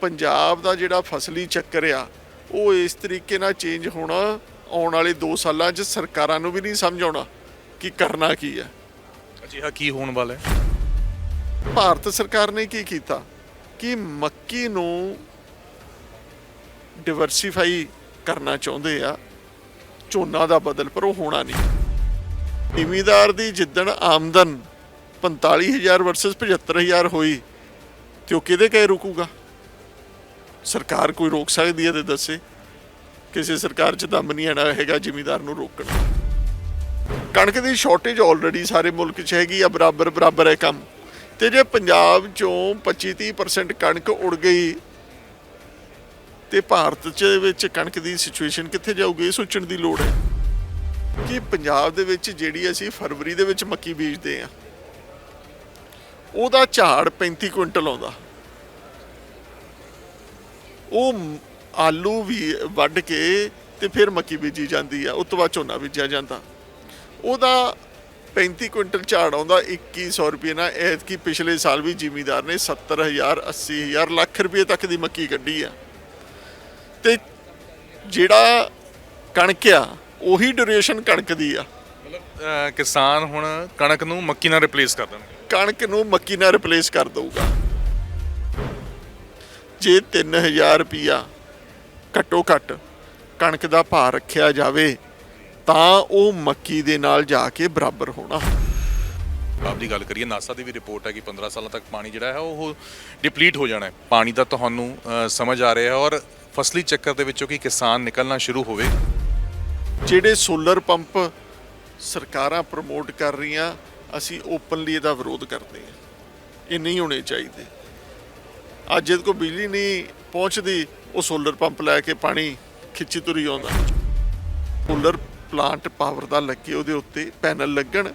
ਪੰਜਾਬ ਦਾ ਜਿਹੜਾ ਫਸਲੀ ਚੱਕਰ ਆ ਉਹ ਇਸ ਤਰੀਕੇ ਨਾਲ ਚੇਂਜ ਹੋਣਾ ਆਉਣ ਵਾਲੇ 2 ਸਾਲਾਂ 'ਚ ਸਰਕਾਰਾਂ ਨੂੰ ਵੀ ਨਹੀਂ ਸਮਝ ਆਉਣਾ ਕਿ ਕਰਨਾ ਕੀ ਹੈ ਅਜਿਹਾ ਕੀ ਹੋਣ ਵਾਲਾ ਹੈ? ਭਾਰਤ ਸਰਕਾਰ ਨੇ ਕੀ ਕੀਤਾ ਕਿ ਮੱਕੀ ਨੂੰ ਡਿਵਰਸੀਫਾਈ ਕਰਨਾ ਚਾਹੁੰਦੇ ਆ ਝੋਨਾ ਦਾ ਬਦਲ ਪਰ ਉਹ ਹੋਣਾ ਨਹੀਂ। ਜ਼ਿਮੀਦਾਰ ਦੀ ਜਿੱਦਣ ਆਮਦਨ 45000 ਵਰਸਸ 75000 ਹੋਈ ਤੇ ਉਹ ਕਿਹਦੇ ਕਹੇ ਰੁਕੂਗਾ? ਸਰਕਾਰ ਕੋਈ ਰੋਕ ਸਕਦੀ ਹੈ ਤੇ ਦੱਸੇ? ਕਿਸੇ ਸਰਕਾਰ 'ਚ ਦਮ ਨਹੀਂ ਆਣਾ ਹੈਗਾ ਜ਼ਿਮੀਦਾਰ ਨੂੰ ਰੋਕਣ। ਕਣਕ ਦੀ ਸ਼ਾਰਟੇਜ ਆਲਰੇਡੀ ਸਾਰੇ ਮੁਲਕ 'ਚ ਹੈਗੀ ਆ, ਬਰਾਬਰ ਬਰਾਬਰ ਹੈ ਕੰਮ। ਤੇ ਜੇ ਪੰਜਾਬ ਚੋਂ 25-30% ਕਣਕ ਉੜ ਗਈ, ਤੇ ਭਾਰਤ 'ਚ ਵਿੱਚ ਕਣਕ ਦੀ ਸਿਚੁਏਸ਼ਨ ਕਿੱਥੇ ਜਾਊਗੀ, ਇਹ ਸੋਚਣ ਦੀ ਲੋੜ ਹੈ। ਕਿ ਪੰਜਾਬ ਦੇ ਵਿੱਚ ਜਿਹੜੀ ਅਸੀਂ ਫਰਵਰੀ ਦੇ ਵਿੱਚ ਮੱਕੀ ਬੀਜਦੇ ਆ ਉਹਦਾ ਝਾੜ 35 ਕੁਇੰਟਲ ਆਉਂਦਾ। ਉਹ ਆਲੂ ਵੀ ਵੱਢ ਕੇ ਤੇ ਫਿਰ ਮੱਕੀ ਬੀਜੀ ਜਾਂਦੀ ਆ ਉਸ ਤੋਂ ਬਾਅਦ ਝੋਨਾ ਬੀਜਿਆ ਜਾਂਦਾ। ਉਹਦਾ 35 ਕੁਇੰਟਲ ਝਾੜ ਆਉਂਦਾ 2100 ਰੁਪਏ ਨਾਲ। ਐਤਕੀ ਪਿਛਲੇ ਸਾਲ ਵੀ ਜ਼ਿਮੀਦਾਰ ਨੇ 70000 80000 ਲੱਖ ਰੁਪਏ ਤੱਕ ਦੀ ਮੱਕੀ ਕੱਢੀ ਆ। ਤੇ ਜਿਹੜਾ ਕਣਕ ਆ ਉਹੀ ਡਿਊਰੇਸ਼ਨ ਕਣਕ ਦੀ ਆ। ਮਤਲਬ ਕਿਸਾਨ ਹੁਣ ਕਣਕ ਨੂੰ ਮੱਕੀ ਨਾਲ ਰਿਪਲੇਸ ਕਰ ਦੇਣਗੇ। ਕਣਕ ਨੂੰ ਮੱਕੀ ਨਾਲ ਰਿਪਲੇਸ ਕਰ ਦਊਗਾ। ਜੇ 3000 ਰੁਪਿਆ ਘੱਟੋ ਘੱਟ ਕਣਕ ਦਾ ਭਾਅ ਰੱਖਿਆ ਜਾਵੇ ਤਾਂ ਉਹ ਮੱਕੀ ਦੇ ਨਾਲ ਜਾ ਕੇ ਬਰਾਬਰ ਹੋਣਾ। ਆਪ ਦੀ ਗੱਲ ਕਰੀਏ ਨਾਸਾ ਦੀ ਵੀ ਰਿਪੋਰਟ ਹੈ ਕਿ 15 ਸਾਲਾਂ ਤੱਕ ਪਾਣੀ ਜਿਹੜਾ ਹੈ ਉਹ ਡਿਪਲੀਟ ਹੋ ਜਾਣਾ ਹੈ। ਪਾਣੀ ਦਾ ਤੁਹਾਨੂੰ ਸਮਝ ਆ ਰਿਹਾ ਹੈ ਔਰ ਫਸਲੀ ਚੱਕਰ ਦੇ ਵਿੱਚੋਂ ਕਿ ਕਿਸਾਨ ਨਿਕਲਣਾ ਸ਼ੁਰੂ ਹੋਵੇ। ਜਿਹੜੇ ਸੋਲਰ ਪੰਪ ਸਰਕਾਰਾਂ ਪ੍ਰਮੋਟ ਕਰ ਰਹੀਆਂ ਅਸੀਂ ਓਪਨਲੀ ਇਹਦਾ ਵਿਰੋਧ ਕਰਦੇ ਹਾਂ। ਇਹ ਨਹੀਂ ਹੋਣੇ ਚਾਹੀਦੇ। ਅੱਜ ਜਦ ਕੋ ਬਿਜਲੀ ਨਹੀਂ ਪਹੁੰਚਦੀ, ਉਹ ਸੋਲਰ ਪੰਪ ਲੈ ਕੇ ਪਾਣੀ ਖਿੱਚੀ ਤੁਰੀ ਆਉਂਦਾ। ਸੋਲਰ ਪਲਾਂਟ ਪਾਵਰ ਦਾ ਲੱਗੇ ਉਹਦੇ ਉੱਤੇ ਪੈਨਲ ਲੱਗਣ,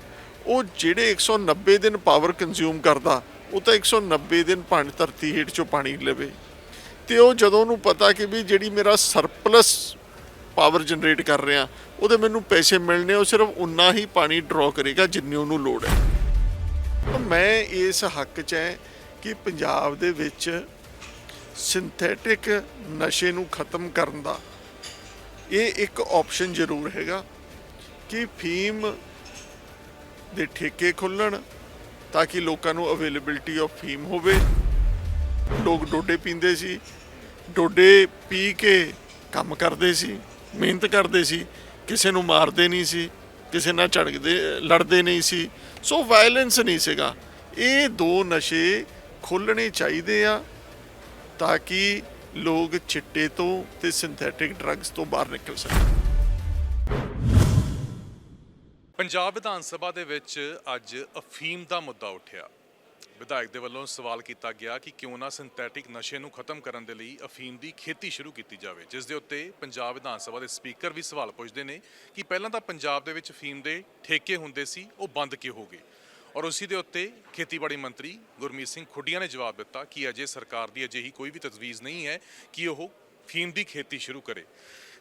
ਉਹ ਜਿਹੜੇ 190 ਦਿਨ ਪਾਵਰ ਕੰਜ਼ਿਊਮ ਕਰਦਾ, ਉਹ ਤਾਂ 190 ਦਿਨ ਪਾਣੀ ਧਰਤੀ ਹੇਠ ਚੋਂ ਪਾਣੀ ਲਵੇ। ਤੇ ਉਹ ਜਦੋਂ ਉਹਨੂੰ ਪਤਾ ਕਿ ਵੀ ਜਿਹੜੀ ਮੇਰਾ ਸਰਪਲਸ ਪਾਵਰ ਜਨਰੇਟ ਕਰ ਰਿਹਾ, ਉਹਦੇ ਮੈਨੂੰ ਪੈਸੇ ਮਿਲਣੇ, ਉਹ ਸਿਰਫ ਉਨਾ ਹੀ ਪਾਣੀ ਡਰਾ ਕਰੇਗਾ ਜਿੰਨੀ ਉਹਨੂੰ ਲੋੜ ਹੈ। ਮੈਂ ਇਸ ਹੱਕ 'ਚ ਹੈ ਕਿ ਪੰਜਾਬ ਦੇ ਵਿੱਚ ਸਿੰਥੈਟਿਕ ਨਸ਼ੇ ਨੂੰ ਖਤਮ ਕਰਨ ਦਾ ਇਹ ਇੱਕ ਆਪਸ਼ਨ ਜ਼ਰੂਰ ਹੈਗਾ ਕਿ ਫੀਮ ਦੇ ਠੇਕੇ ਖੁੱਲਣ ਤਾਂ ਕਿ ਲੋਕਾਂ ਨੂੰ ਅਵੇਲੇਬਿਲਟੀ ਆਫ ਫੀਮ ਹੋਵੇ। ਲੋਕ ਡੋਡੇ ਪੀਂਦੇ ਸੀ, ਡੋਡੇ ਪੀ ਕੇ ਕੰਮ ਕਰਦੇ ਸੀ, ਮਿਹਨਤ ਕਰਦੇ ਸੀ, ਕਿਸੇ ਨੂੰ ਮਾਰਦੇ ਨਹੀਂ ਸੀ, ਕਿਸੇ ਨਾਲ ਝੜਕਦੇ, ਲੜਦੇ ਨਹੀਂ ਸੀ। ਸੋ ਵਾਇਲੈਂਸ ਨਹੀਂ ਸੀਗਾ। ਇਹ ਦੋ ਨਸ਼ੇ ਖੋਲਣੇ ਚਾਹੀਦੇ ਆ ਤਾਂ ਕਿ ਲੋਕ ਚਿੱਟੇ ਤੋਂ ਤੇ ਸਿੰਥੈਟਿਕ ਡਰੱਗਸ ਤੋਂ ਬਾਹਰ ਨਿਕਲ ਸਕਣ। ਪੰਜਾਬ ਵਿਧਾਨ ਸਭਾ ਦੇ ਵਿੱਚ ਅੱਜ ਅਫੀਮ ਦਾ ਮੁੱਦਾ ਉੱਠਿਆ। ਵਿਧਾਇਕ ਦੇ ਵੱਲੋਂ ਸਵਾਲ ਕੀਤਾ ਗਿਆ ਕਿ ਕਿਉਂ ਨਾ ਸਿੰਥੈਟਿਕ ਨਸ਼ੇ ਨੂੰ ਖਤਮ ਕਰਨ ਦੇ ਲਈ ਅਫੀਮ ਦੀ ਖੇਤੀ ਸ਼ੁਰੂ ਕੀਤੀ ਜਾਵੇ, ਜਿਸ ਦੇ ਉੱਤੇ ਪੰਜਾਬ ਵਿਧਾਨ ਸਭਾ ਦੇ ਸਪੀਕਰ ਵੀ ਸਵਾਲ ਪੁੱਛਦੇ ਨੇ ਕਿ ਪਹਿਲਾਂ ਤਾਂ ਪੰਜਾਬ ਦੇ ਵਿੱਚ ਅਫੀਮ ਦੇ ਠੇਕੇ ਹੁੰਦੇ ਸੀ, ਉਹ ਬੰਦ ਕਿਉਂ ਹੋ ਗਏ? ਔਰ ਉਸੇ ਦੇ ਉੱਤੇ ਖੇਤੀਬਾੜੀ ਮੰਤਰੀ ਗੁਰਮੀਤ ਸਿੰਘ ਖੁੱਡੀਆਂ ਨੇ ਜਵਾਬ ਦਿੱਤਾ ਕਿ ਅਜੇ ਸਰਕਾਰ ਦੀ ਅਜਿਹੀ ਕੋਈ ਵੀ ਤਜਵੀਜ਼ ਨਹੀਂ ਹੈ ਕਿ ਉਹ ਫੀਮ ਦੀ ਖੇਤੀ ਸ਼ੁਰੂ ਕਰੇ।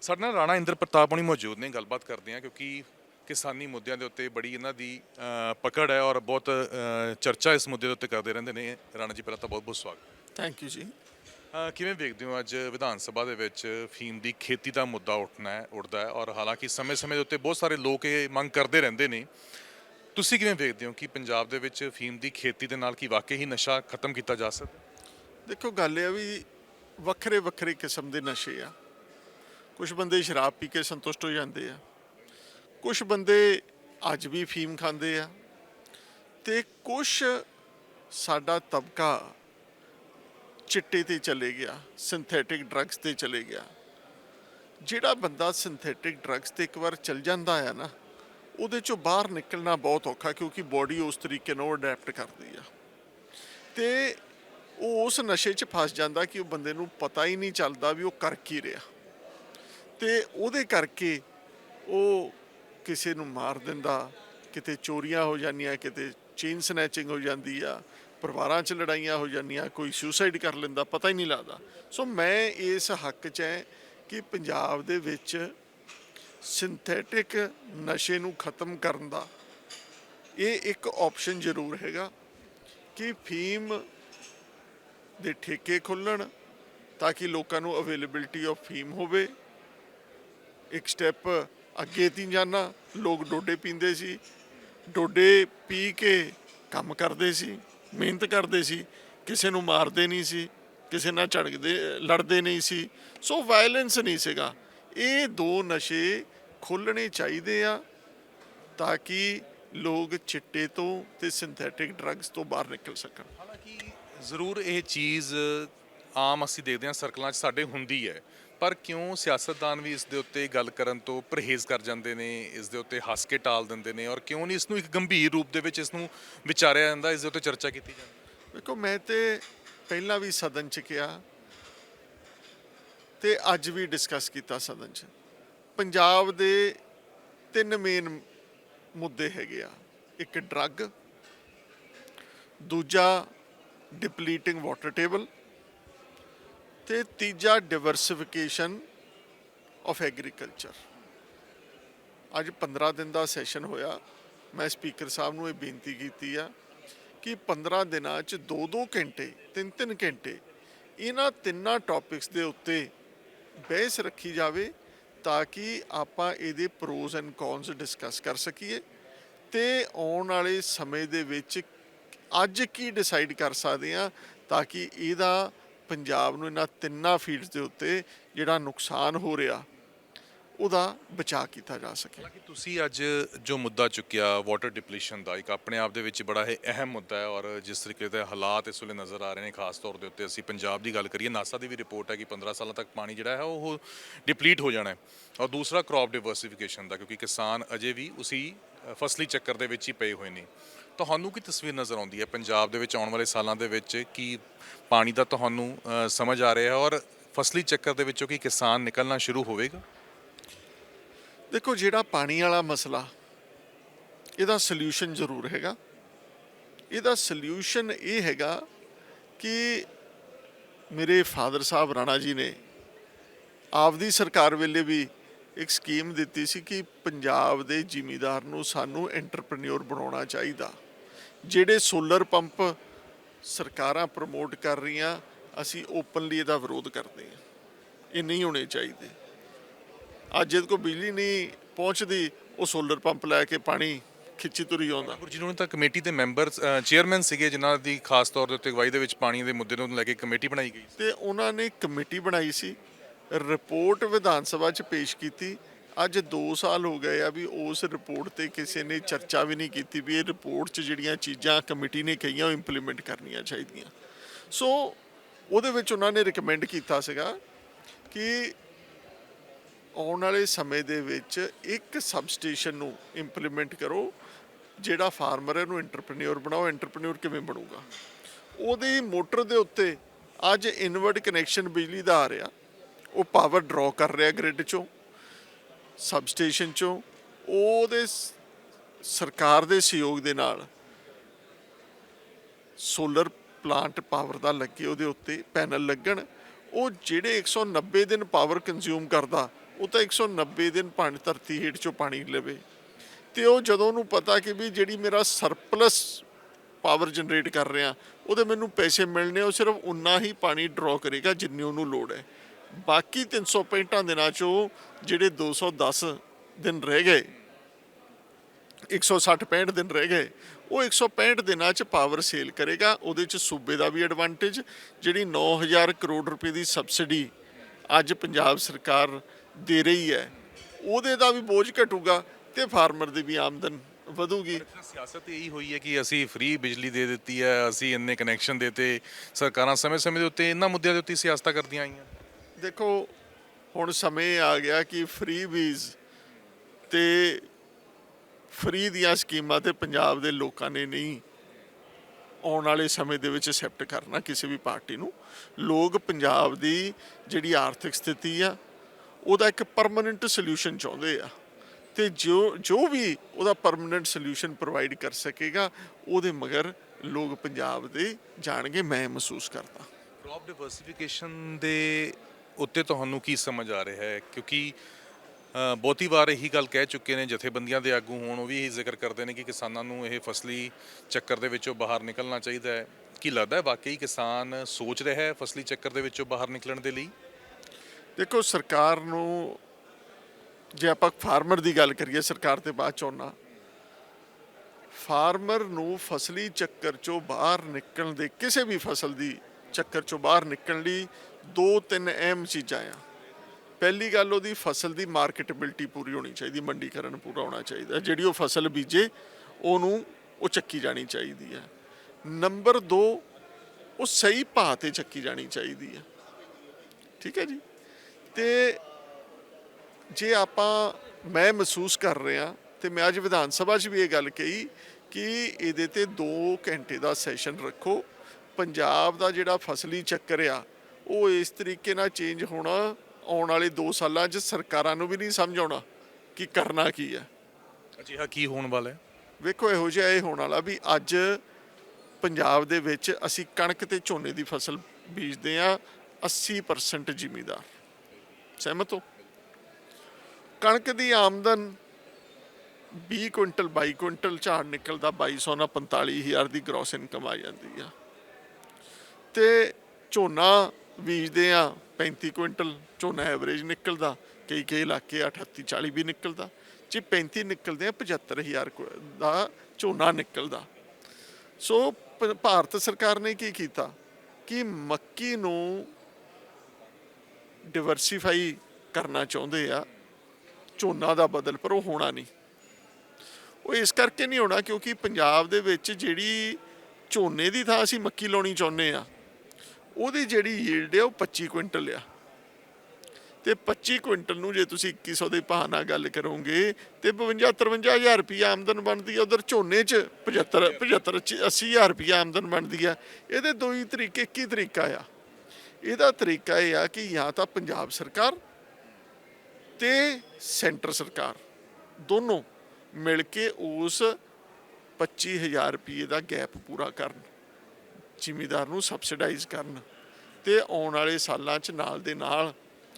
ਸਾਡੇ ਨਾਲ ਰਾਣਾ ਇੰਦਰ ਪ੍ਰਤਾਪ ਹੁਣੀ ਮੌਜੂਦ ਨੇ ਗੱਲਬਾਤ ਕਰਦੇ ਹਾਂ ਕਿਉਂਕਿ ਕਿਸਾਨੀ ਮੁੱਦਿਆਂ ਦੇ ਉੱਤੇ ਬੜੀ ਇਹਨਾਂ ਦੀ ਪਕੜ ਹੈ ਔਰ ਬਹੁਤ ਚਰਚਾ ਇਸ ਮੁੱਦੇ ਦੇ ਉੱਤੇ ਕਰਦੇ ਰਹਿੰਦੇ ਨੇ। ਰਾਣਾ ਜੀ ਪਹਿਲਾਂ ਤਾਂ ਬਹੁਤ ਬਹੁਤ ਸਵਾਗਤ। ਥੈਂਕ ਯੂ ਜੀ। ਕਿਵੇਂ ਵੇਖਦੇ ਹੋ ਅੱਜ ਵਿਧਾਨ ਸਭਾ ਦੇ ਵਿੱਚ ਫੀਮ ਦੀ ਖੇਤੀ ਦਾ ਮੁੱਦਾ ਉੱਠਣਾ ਹੈ ਉੱਠਦਾ ਹੈ ਔਰ ਹਾਲਾਂਕਿ ਸਮੇਂ-ਸਮੇਂ ਦੇ ਉੱਤੇ ਬਹੁਤ ਸਾਰੇ ਲੋਕ ਇਹ ਮੰਗ ਕਰਦੇ ਰਹਿੰਦੇ ਨੇ। ਤੁਸੀਂ ਕਿਵੇਂ ਵੇਖਦੇ ਹੋ ਕਿ ਪੰਜਾਬ ਦੇ ਵਿੱਚ ਫੀਮ ਦੀ ਖੇਤੀ ਦੇ ਨਾਲ ਕੀ ਵਾਕਈ ਹੀ ਨਸ਼ਾ ਖਤਮ ਕੀਤਾ ਜਾ ਸਕਦਾ? ਦੇਖੋ, ਗੱਲ ਇਹ ਆ ਵੀ ਵੱਖਰੇ ਵੱਖਰੇ ਕਿਸਮ ਦੇ ਨਸ਼ੇ ਆ। ਕੁਝ ਬੰਦੇ ਸ਼ਰਾਬ ਪੀ ਕੇ ਸੰਤੁਸ਼ਟ ਹੋ ਜਾਂਦੇ ਆ। ਕੁਝ ਬੰਦੇ ਅੱਜ ਵੀ ਫੀਮ ਖਾਂਦੇ ਆ। ਤੇ ਕੁਝ ਸਾਡਾ ਤਬਕਾ ਚਿੱਟੇ ਤੇ ਚਲੇ ਗਿਆ ਸਿੰਥੈਟਿਕ ਡਰੱਗਸ ਤੇ ਚਲੇ ਗਿਆ। ਜਿਹੜਾ ਬੰਦਾ ਸਿੰਥੈਟਿਕ ਡਰੱਗਸ ਤੇ ਇੱਕ ਵਾਰ ਚਲ ਜਾਂਦਾ ਆ ਨਾ ਉਹਦੇ ਚੋਂ ਬਾਹਰ ਨਿਕਲਣਾ ਬਹੁਤ ਔਖਾ ਕਿਉਂਕਿ ਬਾਡੀ ਉਸ ਤਰੀਕੇ ਨਾਲ ਅਡੈਪਟ ਕਰਦੀ ਆ। ਤੇ ਉਹ ਉਸ ਨਸ਼ੇ 'ਚ ਫਸ ਜਾਂਦਾ ਕਿ ਉਹ ਬੰਦੇ ਨੂੰ ਪਤਾ ਹੀ ਨਹੀਂ ਚੱਲਦਾ ਵੀ ਉਹ ਕਰ ਕੀ ਰਿਹਾ। ਤੇ ਉਹਦੇ ਕਰਕੇ ਉਹ ਕਿਸੇ ਨੂੰ ਮਾਰ ਦਿੰਦਾ, ਕਿਤੇ ਚੋਰੀਆਂ ਹੋ ਜਾਂਦੀਆਂ, ਕਿਤੇ ਚੇਨ ਸਨੈਚਿੰਗ ਹੋ ਜਾਂਦੀ ਆ, ਪਰਿਵਾਰਾਂ 'ਚ ਲੜਾਈਆਂ ਹੋ ਜਾਂਦੀਆਂ, ਕੋਈ ਸੁਸਾਈਡ ਕਰ ਲੈਂਦਾ, ਪਤਾ ਹੀ ਨਹੀਂ ਲੱਗਦਾ। ਸੋ ਮੈਂ ਇਸ ਹੱਕ 'ਚ ਹੈ ਕਿ ਪੰਜਾਬ ਦੇ ਵਿੱਚ ਸਿੰਥੈਟਿਕ ਨਸ਼ੇ ਨੂੰ ਖਤਮ ਕਰਨ ਦਾ ਇਹ ਇੱਕ ਆਪਸ਼ਨ ਜ਼ਰੂਰ ਹੈਗਾ ਕਿ ਫੀਮ ਦੇ ਠੇਕੇ ਖੁੱਲਣ ਤਾਂ ਕਿ ਲੋਕਾਂ ਨੂੰ ਅਵੇਲੇਬਿਲਟੀ ਆਫ ਫੀਮ ਹੋਵੇ। ਇੱਕ ਸਟੈਪ ਅੱਗੇ ਤੀ ਜਾਣਾ ਲੋਕ ਡੋਡੇ ਪੀਂਦੇ ਸੀ, ਡੋਡੇ ਪੀ ਕੇ ਕੰਮ ਕਰਦੇ ਸੀ, ਮਿਹਨਤ ਕਰਦੇ ਸੀ, ਕਿਸੇ ਨੂੰ ਮਾਰਦੇ ਨਹੀਂ ਸੀ, ਕਿਸੇ ਨਾਲ ਝੜਕਦੇ, ਲੜਦੇ ਨਹੀਂ ਸੀ। ਸੋ ਵਾਇਲੈਂਸ ਨਹੀਂ ਸੀਗਾ। ਇਹ ਦੋ ਨਸ਼ੇ ਖੋਲਣੇ ਚਾਹੀਦੇ ਆ ਤਾਂ ਕਿ ਲੋਕ ਚਿੱਟੇ ਤੋਂ ਤੇ ਸਿੰਥੈਟਿਕ ਡਰੱਗਸ ਤੋਂ ਬਾਹਰ ਨਿਕਲ ਸਕਣ। ਹਾਲਾਂਕਿ ਜ਼ਰੂਰ ਇਹ ਚੀਜ਼ ਆਮ ਅਸੀਂ ਦੇਖਦੇ ਹਾਂ ਸਰਕਲਾਂ 'ਚ ਸਾਡੇ ਹੁੰਦੀ ਹੈ। ਪਰ ਕਿਉਂ ਸਿਆਸਤਦਾਨ ਵੀ ਇਸ ਦੇ ਉੱਤੇ ਗੱਲ ਕਰਨ ਤੋਂ ਪਰਹੇਜ਼ ਕਰ ਜਾਂਦੇ ਨੇ ਇਸ ਦੇ ਉੱਤੇ ਹੱਸ ਕੇ ਟਾਲ ਦਿੰਦੇ ਨੇ ਔਰ ਕਿਉਂ ਨਹੀਂ ਇਸ ਨੂੰ ਇੱਕ ਗੰਭੀਰ ਰੂਪ ਦੇ ਵਿੱਚ ਇਸ ਨੂੰ ਵਿਚਾਰਿਆ ਜਾਂਦਾ ਇਸ ਦੇ ਉੱਤੇ ਚਰਚਾ ਕੀਤੀ ਜਾਂਦੀ ਵੇਖੋ ਮੈਂ ਤੇ ਪਹਿਲਾਂ ਵੀ ਸਦਨ ਚ ਕਿਹਾ ਤੇ ਅੱਜ ਵੀ ਡਿਸਕਸ ਕੀਤਾ ਸਦਨ ਚ। ਪੰਜਾਬ ਦੇ ਤਿੰਨ ਮੇਨ ਮੁੱਦੇ ਹੈਗੇ ਆ। ਇੱਕ ਡਰੱਗ ਦੂਜਾ ਡਿਪਲੀਟਿੰਗ ਵਾਟਰ ਟੇਬਲ ਤੇ ਤੀਜਾ ਡਿਵਰਸਿਫਿਕੇਸ਼ਨ ਆਫ ਐਗਰੀਕਲਚਰ ਅੱਜ 15 ਦਿਨ ਦਾ ਸੈਸ਼ਨ ਹੋਇਆ। ਮੈਂ ਸਪੀਕਰ ਸਾਹਿਬ ਨੂੰ ਇਹ ਬੇਨਤੀ ਕੀਤੀ ਆ ਕਿ 15 ਦਿਨਾਂ 'ਚ 2-2 ਘੰਟੇ 3-3 ਘੰਟੇ ਇਹਨਾਂ ਤਿੰਨਾਂ ਟੌਪਿਕਸ ਦੇ ਉੱਤੇ ਬਹਿਸ ਰੱਖੀ ਜਾਵੇ ਤਾਂ ਕਿ ਆਪਾਂ ਇਹਦੇ ਪ੍ਰੋਜ਼ ਐਂਡ ਕੌਨਸ ਡਿਸਕਸ ਕਰ ਸਕੀਏ ਤੇ ਆਉਣ ਵਾਲੇ ਸਮੇਂ ਦੇ ਵਿੱਚ ਅੱਜ ਕੀ ਡਿਸਾਈਡ ਕਰ ਸਕਦੇ ਆ ਤਾਂ ਕਿ ਇਹਦਾ ਪੰਜਾਬ ਨੂੰ ਇਹਨਾਂ ਤਿੰਨਾਂ ਫੀਲਡਸ ਦੇ ਉੱਤੇ ਜਿਹੜਾ ਨੁਕਸਾਨ ਹੋ ਰਿਹਾ ਉਹਦਾ ਬਚਾਅ ਕੀਤਾ ਜਾ ਸਕੇ। ਹਾਲਾਂਕਿ ਤੁਸੀਂ ਅੱਜ ਜੋ ਮੁੱਦਾ ਚੁੱਕਿਆ ਵਾਟਰ ਡਿਪਲੀਸ਼ਨ ਦਾ, ਇੱਕ ਆਪਣੇ ਆਪ ਦੇ ਵਿੱਚ ਬੜਾ ਇਹ ਅਹਿਮ ਮੁੱਦਾ ਹੈ ਔਰ ਜਿਸ ਤਰੀਕੇ ਦੇ ਹਾਲਾਤ ਇਸ ਵੇਲੇ ਨਜ਼ਰ ਆ ਰਹੇ ਨੇ, ਖਾਸ ਤੌਰ ਦੇ ਉੱਤੇ ਅਸੀਂ ਪੰਜਾਬ ਦੀ ਗੱਲ ਕਰੀਏ, ਨਾਸਾ ਦੀ ਵੀ ਰਿਪੋਰਟ ਹੈ ਕਿ 15 ਸਾਲਾਂ ਤੱਕ ਪਾਣੀ ਜਿਹੜਾ ਹੈ ਉਹ ਡਿਪਲੀਟ ਹੋ ਜਾਣਾ ਹੈ। ਔਰ ਦੂਸਰਾ ਕ੍ਰੌਪ ਡਿਵਰਸਿਫਿਕੇਸ਼ਨ ਦਾ, ਕਿਉਂਕਿ ਕਿਸਾਨ ਅਜੇ ਵੀ ਉਸੀ ਫਸਲੀ ਚੱਕਰ ਦੇ ਵਿੱਚ ਹੀ ਪਏ ਹੋਏ ਨੇ। ਤੁਹਾਨੂੰ ਕੀ ਤਸਵੀਰ ਨਜ਼ਰ ਆਉਂਦੀ ਹੈ? ਪੰਜਾਬ ਦੇ ਵਿੱਚ ਆਉਣ ਵਾਲੇ ਸਾਲਾਂ ਦੇ ਵਿੱਚ ਕੀ ਪਾਣੀ ਦਾ ਤੁਹਾਨੂੰ ਸਮਝ ਆ ਰਿਹਾ ਔਰ ਫਸਲੀ ਚੱਕਰ ਦੇ ਵਿੱਚੋਂ ਕੀ ਕਿਸਾਨ ਨਿਕਲਣਾ ਸ਼ੁਰੂ ਹੋਵੇਗਾ? ਦੇਖੋ, ਜਿਹੜਾ ਪਾਣੀ ਵਾਲਾ ਮਸਲਾ, ਇਹਦਾ ਸੋਲੂਸ਼ਨ ਜ਼ਰੂਰ ਹੈਗਾ। ਇਹਦਾ ਸੋਲੂਸ਼ਨ ਇਹ ਹੈਗਾ ਕਿ ਮੇਰੇ ਫਾਦਰ ਸਾਹਿਬ ਰਾਣਾ ਜੀ ਨੇ ਆਪਦੀ ਸਰਕਾਰ ਵੇਲੇ ਵੀ ਇੱਕ ਸਕੀਮ ਦਿੱਤੀ ਸੀ ਕਿ ਪੰਜਾਬ ਦੇ ਜ਼ਿਮੀਦਾਰ ਨੂੰ ਸਾਨੂੰ ਐਂਟਰਪ੍ਰੀਨਿਓਰ ਬਣਾਉਣਾ ਚਾਹੀਦਾ। ਜਿਹੜੇ ਸੋਲਰ ਪੰਪ ਸਰਕਾਰਾਂ ਪ੍ਰਮੋਟ ਕਰ ਰਹੀਆਂ, ਅਸੀਂ ਓਪਨਲੀ ਇਹਦਾ ਵਿਰੋਧ ਕਰਦੇ ਹਾਂ। ਇਹ ਨਹੀਂ ਹੋਣੇ ਚਾਹੀਦੇ। ਅੱਜ ਜਦ ਕੋ ਬਿਜਲੀ ਨਹੀਂ ਪਹੁੰਚਦੀ ਉਹ ਸੋਲਰ ਪੰਪ ਲੈ ਕੇ ਪਾਣੀ ਖਿੱਚੀ ਤੁਰੀ ਆਉਂਦਾ। ਗੁਰਜੀ ਨੂੰ ਤਾਂ ਕਮੇਟੀ ਦੇ ਮੈਂਬਰ ਚੇਅਰਮੈਨ ਸੀਗੇ ਜਿਨ੍ਹਾਂ ਦੀ ਖਾਸ ਤੌਰ ਦੇ ਉੱਤੇ ਅਗਵਾਈ ਦੇ ਵਿੱਚ ਪਾਣੀ ਦੇ ਮੁੱਦੇ ਨੂੰ ਲੈ ਕੇ ਕਮੇਟੀ ਬਣਾਈ ਗਈ ਤੇ ਉਹਨਾਂ ਨੇ ਕਮੇਟੀ ਬਣਾਈ ਸੀ ਰਿਪੋਰਟ ਵਿਧਾਨ ਸਭਾ 'ਚ ਪੇਸ਼ ਕੀਤੀ। ਅੱਜ 2 ਸਾਲ ਹੋ ਗਏ ਆ ਵੀ ਉਸ ਰਿਪੋਰਟ ਤੇ ਕਿਸੇ ਨੇ ਚਰਚਾ ਵੀ ਨਹੀਂ ਕੀਤੀ ਵੀ ਇਹ ਰਿਪੋਰਟ 'ਚ ਜਿਹੜੀਆਂ ਚੀਜ਼ਾਂ ਕਮੇਟੀ ਨੇ ਕਹੀਆਂ ਉਹ ਇੰਪਲੀਮੈਂਟ ਕਰਨੀਆਂ ਚਾਹੀਦੀਆਂ। ਸੋ ਉਹਦੇ ਵਿੱਚ ਉਹਨਾਂ ਨੇ ਰეკਮੈਂਡ ਕੀਤਾ ਸੀਗਾ ਕਿ ਆਉਣ ਵਾਲੇ ਸਮੇਂ ਦੇ ਵਿੱਚ ਇੱਕ ਸਬਸਟੇਸ਼ਨ ਨੂੰ ਇੰਪਲੀਮੈਂਟ ਕਰੋ, ਜਿਹੜਾ ਫਾਰਮਰ ਹੈ ਉਹਨੂੰ ਐਂਟਰਪ੍ਰੀਨਿਓਰ ਬਣਾਓ। ਐਂਟਰਪ੍ਰੀਨਿਓਰ ਕਿਵੇਂ ਬਣੂਗਾ? ਉਹਦੀ ਮੋਟਰ ਦੇ ਉੱਤੇ ਅੱਜ ਇਨਵਰਟ ਕਨੈਕਸ਼ਨ ਬਿਜਲੀ ਦਾ ਆ ਰਿਹਾ। ਉਹ ਪਾਵਰ ਡਰਾ ਕਰ ਰਿਹਾ ਗ੍ਰਿਡ ਚੋਂ ਸਬਸਟੇਸ਼ਨ ਚੋਂ। ਉਹਦੇ ਸਰਕਾਰ ਦੇ ਸਹਿਯੋਗ ਦੇ ਨਾਲ ਸੋਲਰ ਪਲਾਂਟ ਪਾਵਰ ਦਾ ਲੱਗੇ ਉਹਦੇ ਉੱਤੇ ਪੈਨਲ ਲੱਗਣ। ਉਹ ਜਿਹੜੇ 190 ਦਿਨ ਪਾਵਰ ਕੰਜ਼ਿਊਮ ਕਰਦਾ ਉਹ ਤਾਂ 190 ਦਿਨ ਪਾਣੀ, ਧਰਤੀ ਹੇਠ ਚੋਂ ਪਾਣੀ ਲਵੇ। ਤੇ ਉਹ ਜਦੋਂ ਉਹਨੂੰ ਪਤਾ ਕਿ ਵੀ ਜਿਹੜੀ ਮੇਰਾ ਸਰਪਲਸ ਪਾਵਰ ਜਨਰੇਟ ਕਰ ਰਿਹਾ, ਉਹਦੇ ਮੈਨੂੰ ਪੈਸੇ ਮਿਲਣੇ, ਉਹ ਸਿਰਫ ਉਨਾ ਹੀ ਪਾਣੀ ਡਰਾ ਕਰੇਗਾ ਜਿੰਨੀ ਉਹਨੂੰ ਲੋੜ ਹੈ। ਬਾਕੀ 365 ਦਿਨਾਂ ਚੋਂ ਜਿਹੜੇ 210 ਦਿਨ ਰਹਿ ਗਏ 160 65 ਦਿਨ ਰਹਿ ਗਏ, ਉਹ 165 ਦਿਨਾਂ ਚ ਪਾਵਰ ਸੇਲ ਕਰੇਗਾ। ਉਹਦੇ ਚ ਸੂਬੇ ਦਾ ਵੀ ਐਡਵਾਂਟੇਜ ਜਿਹੜੀ 9000 ਕਰੋੜ ਰੁਪਏ ਦੀ ਸਬਸਿਡੀ ਅੱਜ ਪੰਜਾਬ ਸਰਕਾਰ ਦੇ ਰਹੀ ਹੈ। ਉਹਦੇ ਦਾ ਵੀ ਬੋਝ ਘਟੂਗਾ ਤੇ ਫਾਰਮਰ ਦੀ ਵੀ ਆਮਦਨ ਵਧੂਗੀ। ਸਿਆਸਤ ਇਹੀ ਹੋਈ ਹੈ ਕਿ ਅਸੀਂ ਫ੍ਰੀ ਬਿਜਲੀ ਦੇ ਦਿੱਤੀ ਹੈ ਅਸੀਂ ਇੰਨੇ ਕਨੈਕਸ਼ਨ ਦੇਤੇ ਸਰਕਾਰਾਂ ਸਮੇਂ-ਸਮੇਂ ਦੇ ਉੱਤੇ ਇਹਨਾਂ ਮੁੱਦਿਆਂ ਦੇ ਉੱਤੇ ਸਿਆਸਤਾਂ ਕਰਦੀਆਂ ਆਈਆਂ। ਦੇਖੋ ਹੁਣ ਸਮੇਂ ਆ ਗਿਆ ਕਿ ਫ੍ਰੀ ਵੀਜ਼ ਤੇ ਫ੍ਰੀ ਦੀਆਂ ਸਕੀਮਾਂ ਤੇ ਪੰਜਾਬ ਦੇ ਲੋਕਾਂ ਨੇ ਨਹੀਂ ਆਉਣ ਵਾਲੇ ਸਮੇਂ ਦੇ ਵਿੱਚ ਐਕਸੈਪਟ ਕਰਨਾ ਕਿਸੇ ਵੀ ਪਾਰਟੀ ਨੂੰ। ਲੋਕ ਪੰਜਾਬ ਦੀ ਜਿਹੜੀ ਆਰਥਿਕ ਸਥਿਤੀ ਆ ਉਹਦਾ ਇੱਕ ਪਰਮਨੈਂਟ ਸੋਲੂਸ਼ਨ ਚਾਹੁੰਦੇ ਆ। ਤੇ ਜੋ ਜੋ ਵੀ ਉਹਦਾ ਪਰਮਨੈਂਟ ਸੋਲੂਸ਼ਨ ਪ੍ਰੋਵਾਈਡ ਕਰ ਸਕੇਗਾ, ਉਹਦੇ ਮਗਰ ਲੋਕ ਪੰਜਾਬ ਦੇ ਜਾਣਗੇ, ਮੈਂ ਮਹਿਸੂਸ ਕਰਦਾ। ਕ੍ਰੌਪ ਡਿਵਰਸਿਫਿਕੇਸ਼ਨ ਦੇ ਉੱਤੇ ਤੁਹਾਨੂੰ ਕੀ ਸਮਝ ਆ ਰਿਹਾ ਹੈ? ਕਿਉਂਕਿ ਬਹੁਤੀ ਵਾਰ ਇਹੀ ਗੱਲ ਕਹਿ ਚੁੱਕੇ ਨੇ, ਜਥੇਬੰਦੀਆਂ ਦੇ ਆਗੂ ਹੋਣ, ਉਹ ਵੀ ਇਹੀ ਜ਼ਿਕਰ ਕਰਦੇ ਨੇ ਕਿ ਕਿਸਾਨਾਂ ਨੂੰ ਇਹ ਫਸਲੀ ਚੱਕਰ ਦੇ ਵਿੱਚੋਂ ਬਾਹਰ ਨਿਕਲਣਾ ਚਾਹੀਦਾ ਹੈ। ਕੀ ਲੱਗਦਾ ਹੈ, ਵਾਕਈ ਕਿਸਾਨ ਸੋਚ ਰਿਹਾ ਹੈ ਫਸਲੀ ਚੱਕਰ ਦੇ ਵਿੱਚੋਂ ਬਾਹਰ ਨਿਕਲਣ ਦੇ ਲਈ? ਦੇਖੋ, ਸਰਕਾਰ ਨੂੰ ਜੇ ਆਪਾਂ ਫਾਰਮਰ ਦੀ ਗੱਲ ਕਰੀਏ, ਸਰਕਾਰ ਤੇ ਬਾਅਦ ਚ ਫਾਰਮਰ ਨੂੰ ਫਸਲੀ ਚੱਕਰ ਚੋਂ ਬਾਹਰ ਨਿਕਲਣ ਦੇ, ਕਿਸੇ ਵੀ ਫਸਲ ਦੀ ਚੱਕਰ ਚੋਂ ਬਾਹਰ ਨਿਕਲਣ ਲਈ ਦੋ ਤਿੰਨ ਅਹਿਮ ਚੀਜ਼ਾਂ ਆ। ਪਹਿਲੀ ਗੱਲ ਉਹਦੀ ਫਸਲ ਦੀ ਮਾਰਕੀਟੇਬਿਲਟੀ ਪੂਰੀ ਹੋਣੀ ਚਾਹੀਦੀ, ਮੰਡੀਕਰਨ ਪੂਰਾ ਹੋਣਾ ਚਾਹੀਦਾ। ਜਿਹੜੀ ਉਹ ਫਸਲ ਬੀਜੇ, ਉਹਨੂੰ ਉਹ ਚੱਕੀ ਜਾਣੀ ਚਾਹੀਦੀ ਹੈ ਨੰਬਰ 2 ਉਹ ਸਹੀ ਭਾਅ ਤੇ ਚੱਕੀ ਜਾਣੀ ਚਾਹੀਦੀ ਹੈ ਠੀਕ ਹੈ ਜੀ? ਤੇ ਜੇ ਆਪਾਂ ਮੈਂ ਮਹਿਸੂਸ ਕਰ ਰਿਹਾ ਤੇ ਮੈਂ ਅੱਜ ਵਿਧਾਨ ਸਭਾ 'ਚ ਵੀ ਇਹ ਗੱਲ ਕਹੀ ਕਿ ਇਹਦੇ ਤੇ 2 ਘੰਟੇ ਦਾ ਸੈਸ਼ਨ ਰੱਖੋ। ਪੰਜਾਬ ਦਾ ਜਿਹੜਾ ਫਸਲੀ ਚੱਕਰ ਆ ਉਹ ਇਸ ਤਰੀਕੇ ਨਾਲ ਚੇਂਜ ਹੋਣਾ ਆਉਣ ਵਾਲੇ 2 ਸਾਲਾਂ 'ਚ ਸਰਕਾਰਾਂ ਨੂੰ ਵੀ ਨਹੀਂ ਸਮਝ ਆਉਣਾ ਕਿ ਕਰਨਾ ਕੀ ਹੈ ਅਜਿਹਾ ਕੀ ਹੋਣ ਵਾਲਾ ਹੈ? ਵੇਖੋ ਇਹੋ ਜਿਹਾ ਇਹ ਹੋਣ ਵਾਲਾ ਵੀ ਅੱਜ ਪੰਜਾਬ ਦੇ ਵਿੱਚ ਅਸੀਂ ਕਣਕ ਤੇ ਝੋਨੇ ਦੀ ਫਸਲ ਬੀਜਦੇ ਆ 80% ਜ਼ਿਮੀਦਾਰ ਸਹਿਮਤ ਹੋ। ਕਣਕ ਦੀ ਆਮਦਨ 20 ਕੁਇੰਟਲ 22 ਕੁਇੰਟਲ ਝਾੜ ਨਿਕਲਦਾ 2200 ਨਾਲ 45000 ਦੀ ਗ੍ਰੋਸ ਇਨਕਮ ਆ ਜਾਂਦੀ ਆ। ਤੇ ਝੋਨਾ ਬੀਜਦੇ ਆ 35 ਕੁਇੰਟਲ, ਝੋਨਾ ਐਵਰੇਜ ਨਿਕਲਦਾ, ਕਈ ਕਈ ਇਲਾਕੇ 38 40 ਵੀ ਨਿਕਲਦਾ। ਜੇ 35 ਨਿਕਲਦੇ ਆ 75000 ਕੁ- ਦਾ ਝੋਨਾ ਨਿਕਲਦਾ। ਸੋ ਭਾਰਤ ਸਰਕਾਰ ਨੇ ਕੀ ਕੀਤਾ? ਕਿ ਮੱਕੀ ਨੂੰ ਡਿਵਰਸੀਫਾਈ ਕਰਨਾ ਚਾਹੁੰਦੇ ਆ, ਝੋਨਾ ਦਾ ਬਦਲ, ਪਰ ਉਹ ਹੋਣਾ ਨਹੀਂ। ਉਹ ਇਸ ਕਰਕੇ ਨਹੀਂ ਹੋਣਾ ਕਿਉਂਕਿ ਪੰਜਾਬ ਦੇ ਵਿੱਚ ਜਿਹੜੀ ਝੋਨੇ ਦੀ ਥਾਂ ਅਸੀਂ ਮੱਕੀ ਲਾਉਣੀ ਚਾਹੁੰਦੇ ਆ, ਉਹਦੀ ਜਿਹੜੀ ਯੀਲਡ ਹੈ ਉਹ 25 ਕੁਇੰਟਲ ਆ। ਤੇ 25 ਕੁਇੰਟਲ ਨੂੰ ਜੇ ਤੁਸੀਂ 2100 ਦੇ ਭਾਅ ਨਾਲ ਗੱਲ ਕਰੋਗੇ, ਤੇ 52 53000 ਰੁਪਏ ਆਮਦਨ ਬਣਦੀ ਹੈ ਉਧਰ ਝੋਨੇ 'ਚ 75 75 80000 ਰੁਪਏ ਆਮਦਨ ਬਣਦੀ ਆ। ਇਹਦੇ ਦੋ ਹੀ ਤਰੀਕੇ ਕੀ ਤਰੀਕਾ ਆ। ਇਹਦਾ ਤਰੀਕਾ ਇਹ ਆ ਕਿ ਜਾਂ ਤਾਂ ਪੰਜਾਬ ਸਰਕਾਰ ਤੇ ਸੈਂਟਰ ਸਰਕਾਰ ਦੋਨੋਂ ਮਿਲ ਕੇ ਉਸ 25000 ਰੁਪਏ ਦਾ ਗੈਪ ਪੂਰਾ ਕਰਨ, ਜ਼ਿਮੀਦਾਰ ਨੂੰ ਸਬਸਿਡਾਈਜ਼ ਕਰਨ ਤੇ ਆਉਣ ਵਾਲੇ ਸਾਲਾਂ 'ਚ ਨਾਲ ਦੇ ਨਾਲ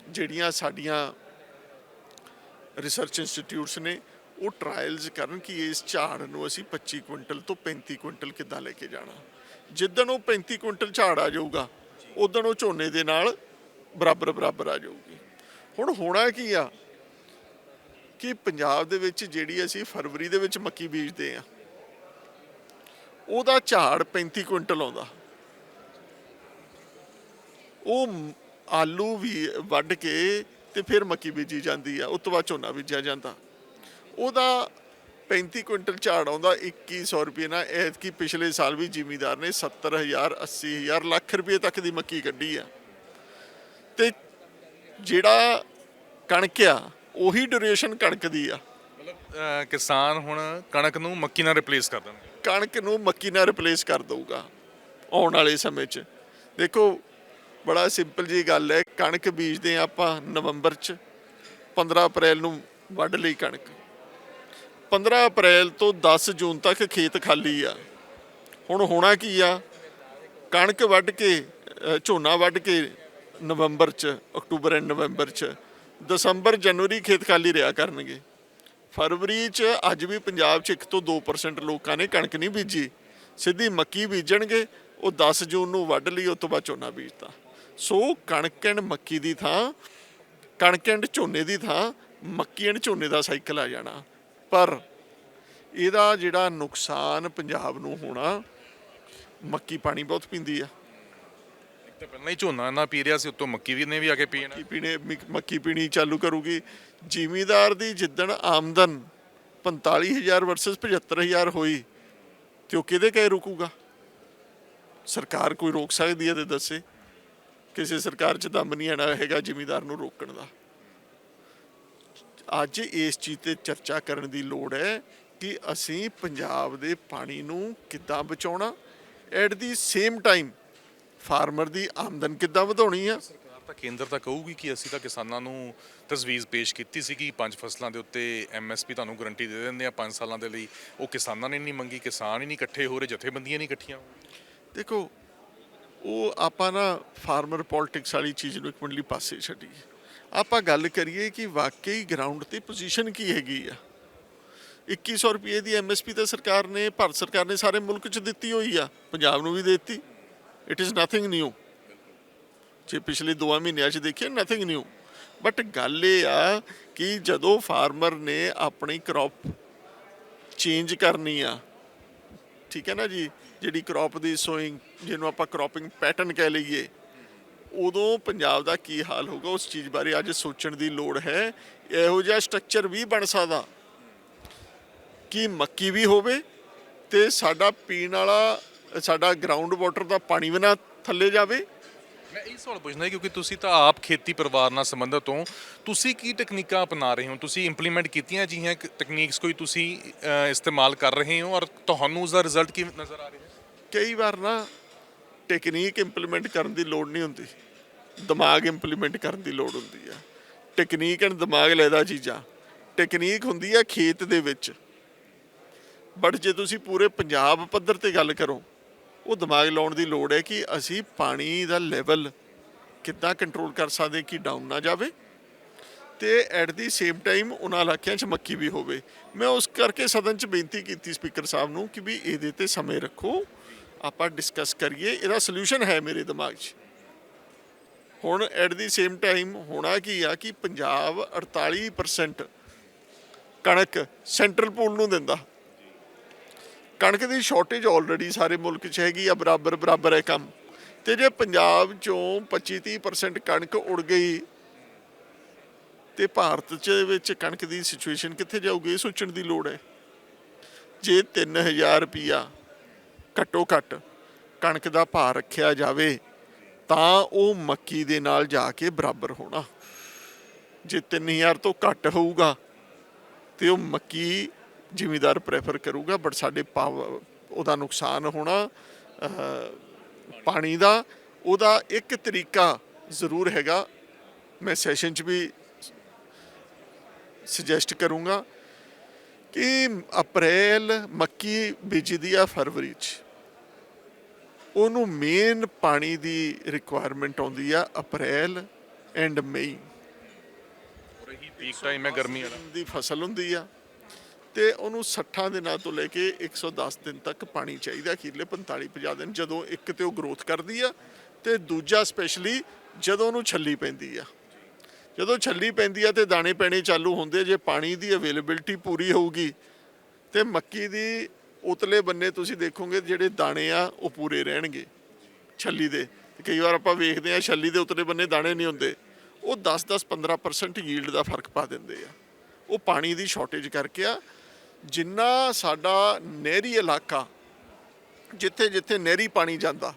ਜਿਹੜੀਆਂ ਸਾਡੀਆਂ ਰਿਸਰਚ ਇੰਸਟੀਟਿਊਟਸ ਨੇ, ਉਹ ਟਰਾਇਲਸ ਕਰਨ ਕਿ ਇਸ ਝਾੜ ਨੂੰ ਅਸੀਂ 25 ਕੁਇੰਟਲ ਤੋਂ 35 ਕੁਇੰਟਲ ਕਿੱਦਾਂ ਲੈ ਕੇ ਜਾਣਾ। ਜਿੱਦਣ ਉਹ 35 ਕੁਇੰਟਲ ਝਾੜ ਆ ਜਾਊਗਾ ਉਦੋਂ ਉਹ ਝੋਨੇ ਦੇ ਨਾਲ ਬਰਾਬਰ ਬਰਾਬਰ ਆ ਜਾਊਗੀ। ਹੁਣ ਹੋਣਾ ਕੀ ਆ? ਕਿ ਪੰਜਾਬ ਦੇ ਵਿੱਚ ਜਿਹੜੀ ਅਸੀਂ ਫਰਵਰੀ ਦੇ ਵਿੱਚ ਮੱਕੀ ਬੀਜਦੇ ਆ, ਉਹਦਾ ਝਾੜ 35 ਕੁਇੰਟਲ ਆਉਂਦਾ। ਉਹ ਆਲੂ ਵੀ ਵੱਢ ਕੇ ਤੇ ਫਿਰ ਮੱਕੀ ਬੀਜੀ ਜਾਂਦੀ ਆ, ਉਸ ਤੋਂ ਬਾਅਦ ਝੋਨਾ ਬੀਜਿਆ ਜਾਂਦਾ। ਉਹਦਾ 35 ਕੁਇੰਟਲ ਝਾੜ ਆਉਂਦਾ 2100 ਰੁਪਏ ਨਾਲ। ਐਤਕੀ ਪਿਛਲੇ ਸਾਲ ਵੀ ਜ਼ਿਮੀਦਾਰ ਨੇ 70000 80000 ਲੱਖ ਰੁਪਏ ਤੱਕ ਦੀ ਮੱਕੀ ਕੱਢੀ ਆ। ਤੇ ਜਿਹੜਾ ਕਣਕ ਆ ਉਹੀ ਡਿਊਰੇਸ਼ਨ ਕਣਕ ਦੀ ਆ। ਮਤਲਬ ਕਿਸਾਨ ਹੁਣ ਕਣਕ ਨੂੰ ਮੱਕੀ ਨਾਲ ਰਿਪਲੇਸ ਕਰ ਦੇਣਗੇ। ਕਣਕ ਨੂੰ ਮੱਕੀ ਨਾਲ ਰਿਪਲੇਸ ਕਰ ਦਊਗਾ ਆਉਣ ਵਾਲੇ ਸਮੇਂ 'ਚ। ਦੇਖੋ ਬੜਾ ਸਿੰਪਲ ਜੀ ਗੱਲ ਹੈ ਕਣਕ ਬੀਜਦੇ ਹਾਂ ਆਪਾਂ ਨਵੰਬਰ 'ਚ 15 ਅਪ੍ਰੈਲ ਨੂੰ ਵੱਢ ਲਈ ਕਣਕ। 15 ਅਪ੍ਰੈਲ ਤੋਂ 10 ਜੂਨ ਤੱਕ ਖੇਤ ਖਾਲੀ ਆ। ਹੁਣ ਹੋਣਾ ਕੀ ਆ? ਕਣਕ ਵੱਢ ਕੇ ਝੋਨਾ ਵੱਢ ਕੇ ਨਵੰਬਰ 'ਚ, ਅਕਤੂਬਰ ਐਂਡ ਨਵੰਬਰ 'ਚ, ਦਸੰਬਰ, ਜਨਵਰੀ ਖੇਤ ਖਾਲੀ ਰਿਹਾ ਕਰਨਗੇ। ਫਰਵਰੀ 'ਚ ਅੱਜ ਵੀ ਪੰਜਾਬ 'ਚ 1 ਤੋਂ 2% ਲੋਕਾਂ ਨੇ ਕਣਕ ਨਹੀਂ ਬੀਜੀ। ਸਿੱਧੀ ਮੱਕੀ ਬੀਜਣਗੇ, ਉਹ 10 ਜੂਨ ਨੂੰ ਵੱਢ ਲਈ ਉਸ ਤੋਂ ਬਾਅਦ ਝੋਨਾ ਬੀਜਤਾ। ਸੋ ਕਣਕ ਐਂਡ ਮੱਕੀ ਦੀ ਥਾਂ, ਕਣਕ ਐਂਡ ਝੋਨੇ ਦੀ ਥਾਂ, ਮੱਕੀ ਐਂਡ ਝੋਨੇ ਦਾ ਸਾਈਕਲ ਆ ਜਾਣਾ। ਪਰ ਇਹਦਾ ਜਿਹੜਾ ਨੁਕਸਾਨ ਪੰਜਾਬ ਨੂੰ ਹੋਣਾ ਮੱਕੀ ਪਾਣੀ ਬਹੁਤ ਪੀਂਦੀ ਆ। ਇੱਕ ਤਾਂ ਪਹਿਲਾਂ ਹੀ ਝੋਨਾ ਨਾ ਪੀ ਰਿਹਾ ਸੀ ਉੱਤੋਂ ਮੱਕੀ ਵੀ ਨੇ ਵੀ ਆ ਕੇ ਪੀ ਜਾਣਾ ਮੱਕੀ ਪੀਣੇ ਮਿਕ- ਮੱਕੀ ਪੀਣੀ ਚਾਲੂ ਕਰੂਗੀ। ਜ਼ਿਮੀਦਾਰ ਦੀ ਜਿੱਦਣ ਆਮਦਨ 45000 ਵਰਸਸ 75000 ਹੋਈ ਤੇ ਉਹ ਕਿਹਦੇ ਕਹੇ ਰੁਕੂਗਾ? ਸਰਕਾਰ ਕੋਈ ਰੋਕ ਸਕਦੀ ਹੈ ਤੇ ਦੱਸੇ। ਕਿਸੇ ਸਰਕਾਰ 'ਚ ਦਮ ਨਹੀਂ ਆਣਾ ਹੈਗਾ ਜ਼ਿਮੀਦਾਰ ਨੂੰ ਰੋਕਣ ਦਾ। ਅੱਜ ਇਸ ਚੀਜ਼ ਤੇ ਚਰਚਾ ਕਰਨ ਦੀ ਲੋੜ ਹੈ ਕਿ ਅਸੀਂ ਪੰਜਾਬ ਦੇ ਪਾਣੀ ਨੂੰ ਕਿੱਦਾਂ ਬਚਾਉਣਾ at the same time farmer ਦੀ ਆਮਦਨ ਕਿੱਦਾਂ ਵਧਾਉਣੀ ਆ ਸਰਕਾਰ ਤਾਂ ਕੇਂਦਰ ਤਾਂ ਕਹੂਗੀ ਕਿ ਅਸੀਂ ਤਾਂ ਕਿਸਾਨਾਂ ਨੂੰ ਤਜਵੀਜ਼ ਪੇਸ਼ ਕੀਤੀ ਸੀ ਕਿ ਪੰਜ ਫਸਲਾਂ ਦੇ ਉੱਤੇ ਐਮਐਸਪੀ ਤੁਹਾਨੂੰ ਗਾਰੰਟੀ ਦੇ ਦਿੰਦੇ ਆ 5 ਸਾਲਾਂ ਦੇ ਲਈ ਉਹ ਕਿਸਾਨਾਂ ਨੇ ਨਹੀਂ ਮੰਗੀ ਕਿਸਾਨ ਹੀ ਨਹੀਂ ਇਕੱਠੇ ਹੋ ਰਹੇ ਜਥੇਬੰਦੀਆਂ ਨਹੀਂ ਇਕੱਠੀਆਂ। ਦੇਖੋ ਉਹ ਆਪਾਂ ਨਾ ਫਾਰਮਰ ਪੋਲਿਟਿਕਸ ਵਾਲੀ ਚੀਜ਼ ਨੂੰ ਇੱਕ ਮਿੰਟ ਲਈ ਪਾਸੇ ਛੱਡੀਏ ਆਪਾਂ ਗੱਲ ਕਰੀਏ ਕਿ ਵਾਕਈ ਗਰਾਊਂਡ ਤੇ ਪੋਜੀਸ਼ਨ ਕੀ ਹੈਗੀ ਆ। 2100 ਰੁਪਏ ਦੀ ਐਮਐਸਪੀ ਤਾਂ ਸਰਕਾਰ ਨੇ, ਭਾਰਤ ਸਰਕਾਰ ਨੇ ਸਾਰੇ ਮੁਲਕ 'ਚ ਦਿੱਤੀ ਹੋਈ ਆ, ਪੰਜਾਬ ਨੂੰ ਵੀ ਦੇ ਦਿੱਤੀ। ਇਟ ਇਜ਼ ਨਥਿੰਗ ਨਿਊ ਜੇ ਪਿਛਲੇ 2 ਮਹੀਨਿਆਂ 'ਚ ਦੇਖੀਏ ਨਥਿੰਗ ਨਿਊ ਬਟ ਗੱਲ ਇਹ ਆ ਕਿ ਜਦੋਂ ਫਾਰਮਰ ਨੇ ਆਪਣੀ ਕ੍ਰੌਪ ਚੇਂਜ ਕਰਨੀ ਆ, ਠੀਕ ਹੈ ਨਾ ਜੀ? ਜਿਹੜੀ ਕ੍ਰੌਪ ਦੀ ਸੋਇੰਗ ਜਿਹਨੂੰ ਆਪਾਂ ਕ੍ਰੌਪਿੰਗ ਪੈਟਰਨ ਕਹਿ ਲਈਏ ਉਦੋਂ ਪੰਜਾਬ ਦਾ ਕੀ ਹਾਲ ਹੋਊਗਾ ਉਸ ਚੀਜ਼ ਬਾਰੇ ਅੱਜ ਸੋਚਣ ਦੀ ਲੋੜ ਹੈ। ਇਹੋ ਜਿਹਾ ਸਟਰਕਚਰ ਵੀ ਬਣ ਸਕਦਾ। ਕਿ ਮੱਕੀ ਵੀ ਹੋਵੇ ਤੇ ਸਾਡਾ ਪੀਣ ਵਾਲਾ ਸਾਡਾ ਗਰਾਊਂਡ ਵਾਟਰ ਦਾ ਪਾਣੀ ਵੀ ਨਾ ਥੱਲੇ ਜਾਵੇ। ਮੈਂ ਇਹ ਸਵਾਲ ਪੁੱਛਣਾ ਕਿਉਂਕਿ ਤੁਸੀਂ ਤਾਂ ਆਪ ਖੇਤੀ ਪਰਿਵਾਰ ਨਾਲ ਸੰਬੰਧਿਤ ਹੋ। ਤੁਸੀਂ ਕੀ ਟੈਕਨੀਕਾਂ ਅਪਣਾ ਰਹੇ ਹੋ? ਤੁਸੀਂ ਇੰਪਲੀਮੈਂਟ ਕੀਤੀਆਂ ਜਿਹੀਆਂ ਟੈਕਨੀਕਸ ਕੋਈ ਤੁਸੀਂ ਇਸਤੇਮਾਲ ਕਰ ਰਹੇ ਹੋ? ਔਰ ਤੁਹਾਨੂੰ ਉਸ ਦਾ ਰਿਜ਼ਲਟ ਕੀ ਨਜ਼ਰ ਆ ਰਿਹਾ ਹੈ? ਕਈ ਵਾਰ ਨਾ ਟੈਕਨੀਕ ਇੰਪਲੀਮੈਂਟ ਕਰਨ ਦੀ ਲੋੜ ਨਹੀਂ ਹੁੰਦੀ। ਦਿਮਾਗ ਇੰਪਲੀਮੈਂਟ ਕਰਨ ਦੀ ਲੋੜ ਹੁੰਦੀ ਆ। ਟੈਕਨੀਕ ਐਂਡ ਦਿਮਾਗ ਲੈਦਾ ਚੀਜ਼ਾਂ। ਟੈਕਨੀਕ ਹੁੰਦੀ ਆ ਖੇਤ ਦੇ ਵਿੱਚ। ਬਟ ਜੇ ਤੁਸੀਂ ਪੂਰੇ ਪੰਜਾਬ ਪੱਧਰ ਤੇ ਗੱਲ ਕਰੋ, ਉਹ ਦਿਮਾਗ ਲਾਉਣ ਦੀ ਲੋੜ ਹੈ ਕਿ ਅਸੀਂ ਪਾਣੀ ਦਾ ਲੈਵਲ ਕਿੱਦਾਂ ਕੰਟਰੋਲ ਕਰ ਸਕਦੇ, ਕਿ ਡਾਊਨ ਨਾ ਜਾਵੇ। ਤੇ ਐਟ ਦੀ ਸੇਮ ਟਾਈਮ ਉਹਨਾਂ ਇਲਾਕਿਆਂ 'ਚ ਮੱਕੀ ਵੀ ਹੋਵੇ। ਮੈਂ ਉਸ ਕਰਕੇ ਸਦਨ 'ਚ ਬੇਨਤੀ ਕੀਤੀ ਸਪੀਕਰ ਸਾਹਿਬ ਨੂੰ ਕਿ ਵੀ ਇਹਦੇ ਤੇ ਸਮੇਂ ਰੱਖੋ। ਆਪਾਂ ਡਿਸਕਸ ਕਰੀਏ, ਇਹਦਾ ਸੋਲੂਸ਼ਨ ਹੈ ਮੇਰੇ ਦਿਮਾਗ 'ਚ। ਹੁਣ ਐਟ ਦੀ ਸੇਮ ਟਾਈਮ ਹੋਣਾ ਕੀ ਆ ਕਿ ਪੰਜਾਬ 48% ਕਣਕ ਸੈਂਟਰਲ ਪੂਲ ਨੂੰ ਦਿੰਦਾ। ਕਣਕ ਦੀ ਸ਼ਾਰਟੇਜ ਆਲਰੇਡੀ ਸਾਰੇ ਮੁਲਕ 'ਚ ਹੈਗੀ ਆ, ਬਰਾਬਰ ਬਰਾਬਰ ਹੈ ਕੰਮ। ਤੇ ਜੇ ਪੰਜਾਬ ਚੋਂ 25-30% ਕਣਕ ਉੜ ਗਈ, ਤੇ ਭਾਰਤ 'ਚ ਵਿੱਚ ਕਣਕ ਦੀ ਸਿਚੁਏਸ਼ਨ ਕਿੱਥੇ ਜਾਊਗੀ, ਇਹ ਸੋਚਣ ਦੀ ਲੋੜ ਹੈ। ਜੇ 3000 ਰੁਪਿਆ ਘੱਟੋ ਘੱਟ ਕਣਕ ਦਾ ਭਾਅ ਰੱਖਿਆ ਜਾਵੇ ਤਾਂ ਉਹ ਮੱਕੀ ਦੇ ਨਾਲ ਜਾ ਕੇ ਬਰਾਬਰ ਹੋਣਾ। ਜੇ 3000 ਤੋਂ ਘੱਟ ਹੋਊਗਾ, ਤੇ ਉਹ ਮੱਕੀ ਜ਼ਿਮੀਦਾਰ ਪ੍ਰੈਫਰ ਕਰੂਗਾ ਬਟ ਸਾਡੇ ਪਾਵ- ਉਹਦਾ ਨੁਕਸਾਨ ਹੋਣਾ ਪਾਣੀ ਦਾ, ਉਹਦਾ ਇੱਕ ਤਰੀਕਾ ਜ਼ਰੂਰ ਹੈਗਾ। ਮੈਂ ਸੈਸ਼ਨ 'ਚ ਵੀ ਸੁਜੈਸਟ ਕਰੂੰਗਾ ਕਿ ਅਪ੍ਰੈਲ ਮੱਕੀ ਬੀਜਦੀ ਆ ਫਰਵਰੀ 'ਚ। ਉਹਨੂੰ ਮੇਨ ਪਾਣੀ ਦੀ ਰਿਕੁਆਇਰਮੈਂਟ ਆਉਂਦੀ ਆ ਅਪ੍ਰੈਲ ਐਂਡ ਮਈ ਔਰ ਇਹੀ ਪੀਕ ਟਾਈਮ ਹੈ ਗਰਮੀ ਵਾਲਾ। ਦੀ ਫਸਲ ਹੁੰਦੀ ਆ ਤੇ ਉਹਨੂੰ 60 ਦਿਨਾਂ ਤੋਂ ਲੈ ਕੇ 110 ਦਿਨ ਤੱਕ ਪਾਣੀ ਚਾਹੀਦਾ ਅਖੀਰਲੇ 45 50 ਦਿਨ ਜਦੋਂ ਇੱਕ ਤੇ ਉਹ ਗਰੋਥ ਕਰਦੀ ਆ ਤੇ ਦੂਜਾ ਸਪੈਸ਼ਲੀ ਜਦੋਂ ਉਹਨੂੰ ਛੱਲੀ ਪੈਂਦੀ ਆ। ਜਦੋਂ ਛੱਲੀ ਪੈਂਦੀ ਆ ਤੇ ਦਾਣੇ ਪੈਣੇ ਚਾਲੂ ਹੁੰਦੇ ਜੇ ਪਾਣੀ ਦੀ ਅਵੇਲੇਬਿਲਟੀ ਪੂਰੀ ਹੋਊਗੀ ਤੇ ਮੱਕੀ ਦੀ ਉਤਲੇ ਬੰਨੇ ਤੁਸੀਂ ਦੇਖੋਗੇ ਜਿਹੜੇ ਦਾਣੇ ਆ, ਉਹ ਪੂਰੇ ਰਹਿਣਗੇ ਛੱਲੀ ਦੇ। ਕਈ ਵਾਰ ਆਪਾਂ ਵੇਖਦੇ ਆ ਛੱਲੀ ਦੇ ਉਤਲੇ ਬੰਨੇ ਦਾਣੇ ਨਹੀਂ ਹੁੰਦੇ। ਉਹ 10-10 15% ਯੀਲਡ ਦਾ ਫ਼ਰਕ ਪਾ ਦਿੰਦੇ ਆ। ਉਹ ਪਾਣੀ ਦੀ ਸ਼ਾਰਟੇਜ ਕਰਕੇ ਆ। ਜਿੰਨਾ ਸਾਡਾ ਨਹਿਰੀ ਇਲਾਕਾ, ਜਿੱਥੇ ਜਿੱਥੇ ਨਹਿਰੀ ਪਾਣੀ ਜਾਂਦਾ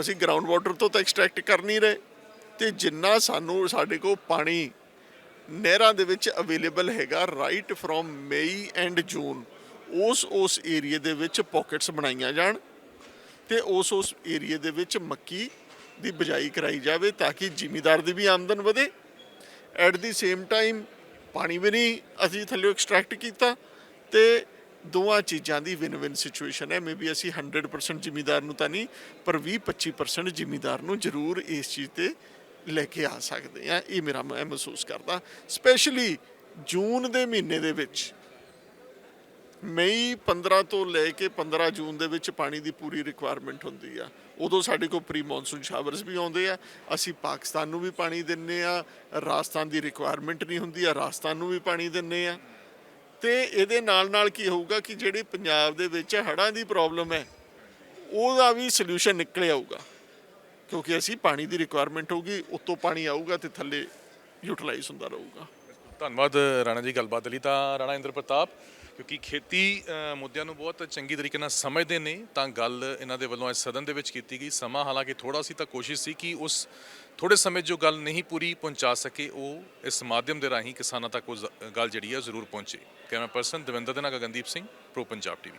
ਅਸੀਂ ਗਰਾਊਂਡ ਵਾਟਰ ਤੋਂ ਤਾਂ ਐਕਸਟ੍ਰੈਕਟ ਕਰ ਨਹੀਂ ਰਹੇ। ਤੇ ਜਿੰਨਾ ਸਾਨੂੰ ਸਾਡੇ ਕੋਲ ਪਾਣੀ ਨਹਿਰਾਂ ਦੇ ਵਿੱਚ ਅਵੇਲੇਬਲ ਹੈਗਾ right from May and June. ਉਸ ਉਸ ਏਰੀਆ ਦੇ ਵਿੱਚ ਪਾਕਟਸ ਬਣਾਈਆਂ ਜਾਣ ਤੇ ਉਸ ਉਸ ਏਰੀਆ ਦੇ ਵਿੱਚ ਮੱਕੀ ਦੀ ਬਿਜਾਈ ਕਰਾਈ ਜਾਵੇ ਤਾਂ ਕਿ ਜ਼ਿਮੀਦਾਰ ਦੀ ਵੀ ਆਮਦਨ ਵਧੇ। ਐਟ ਦੀ ਸੇਮ ਟਾਈਮ ਪਾਣੀ ਵੀ ਨਹੀਂ ਅਸੀਂ ਥੱਲੇ ਐਕਸਟ੍ਰੈਕਟ ਕੀਤਾ ਤੇ ਦੋਵਾਂ ਚੀਜ਼ਾਂ ਦੀ ਵਿਨ ਵਿਨ ਸਿਚੁਏਸ਼ਨ ਹੈ। ਮੇਬੀ ਅਸੀਂ 100% ਜ਼ਿਮੀਦਾਰ ਨੂੰ ਤਾਂ ਨਹੀਂ, ਪਰ 20-25% ਜ਼ਿਮੀਦਾਰ ਨੂੰ ਜ਼ਰੂਰ ਇਸ ਚੀਜ਼ ਤੇ ਲੈ ਕੇ ਆ ਸਕਦੇ ਆ। ਇਹ ਮੇਰਾ ਮੈਂ ਮਹਿਸੂਸ ਕਰਦਾ। ਸਪੈਸ਼ਲੀ ਜੂਨ ਦੇ ਮਹੀਨੇ ਦੇ ਵਿੱਚ, ਮਈ 15 ਤੋਂ ਲੈ ਕੇ 15 ਜੂਨ ਦੇ ਵਿੱਚ ਪਾਣੀ ਦੀ ਪੂਰੀ ਰਿਕੁਆਇਰਮੈਂਟ ਹੁੰਦੀ ਆ। ਉਦੋਂ ਸਾਡੇ ਕੋਲ ਪ੍ਰੀ ਮੌਨਸੂਨ ਸ਼ਾਵਰਸ ਵੀ ਆਉਂਦੇ ਆ। ਅਸੀਂ ਪਾਕਿਸਤਾਨ ਨੂੰ ਵੀ ਪਾਣੀ ਦਿੰਨੇ ਆ। ਰਾਜਸਥਾਨ ਦੀ ਰਿਕੁਆਇਰਮੈਂਟ ਨਹੀਂ ਹੁੰਦੀ ਆ। ਰਾਜਸਥਾਨ ਨੂੰ ਵੀ ਪਾਣੀ ਦਿੰਨੇ ਆ। ਤੇ ਇਹਦੇ ਨਾਲ ਨਾਲ ਕੀ ਹੋਊਗਾ ਕਿ ਜਿਹੜੀ ਪੰਜਾਬ ਦੇ ਵਿੱਚ ਹੜ੍ਹਾਂ ਦੀ ਪ੍ਰੋਬਲਮ ਹੈ, ਉਹਦਾ ਵੀ ਸੋਲੂਸ਼ਨ ਨਿਕਲ ਆਊਗਾ। ਕਿਉਂਕਿ ਅਸੀਂ ਪਾਣੀ ਦੀ ਰਿਕੁਆਇਰਮੈਂਟ ਹੋਊਗੀ, ਉੱਤੋਂ ਪਾਣੀ ਆਊਗਾ ਤੇ ਥੱਲੇ ਯੂਟਿਲਾਈਜ਼ ਹੁੰਦਾ ਰਹੂਗਾ। ਧੰਨਵਾਦ ਰਾਣਾ ਜੀ ਗੱਲਬਾਤ ਲਈ ਤਾਂ ਰਾਣਾ ਇੰਦਰ ਪ੍ਰਤਾਪ, ਕਿਉਂਕਿ ਖੇਤੀ ਮੁੱਦਿਆਂ ਨੂੰ ਬਹੁਤ ਚੰਗੀ ਤਰੀਕੇ ਨਾਲ ਸਮਝਦੇ ਨੇ, ਤਾਂ ਗੱਲ ਇਹਨਾਂ ਦੇ ਵੱਲੋਂ ਇਸ ਸਦਨ ਦੇ ਵਿੱਚ ਕੀਤੀ ਗਈ। ਸਮਾਂ ਹਾਲਾਂਕਿ ਥੋੜਾ ਸੀ ਤਾਂ ਕੋਸ਼ਿਸ਼ ਸੀ ਕਿ ਉਸ ਥੋੜੇ ਸਮੇਂ ਜੋ ਗੱਲ ਨਹੀਂ ਪੂਰੀ ਪਹੁੰਚਾ ਸਕੇ, ਉਹ ਇਸ ਮਾਧਿਅਮ ਦੇ ਰਾਹੀਂ ਕਿਸਾਨਾਂ ਤੱਕ ਉਹ ਗੱਲ ਜਿਹੜੀ ਹੈ ਜ਼ਰੂਰ ਪਹੁੰਚੇ। ਕੈਮਰਾ ਪਰਸਨ ਦਵਿੰਦਰ ਦੇ ਨਾਲ ਗਗਨਦੀਪ ਸਿੰਘ, ਪ੍ਰੋ ਪੰਜਾਬ ਟੀਵੀ।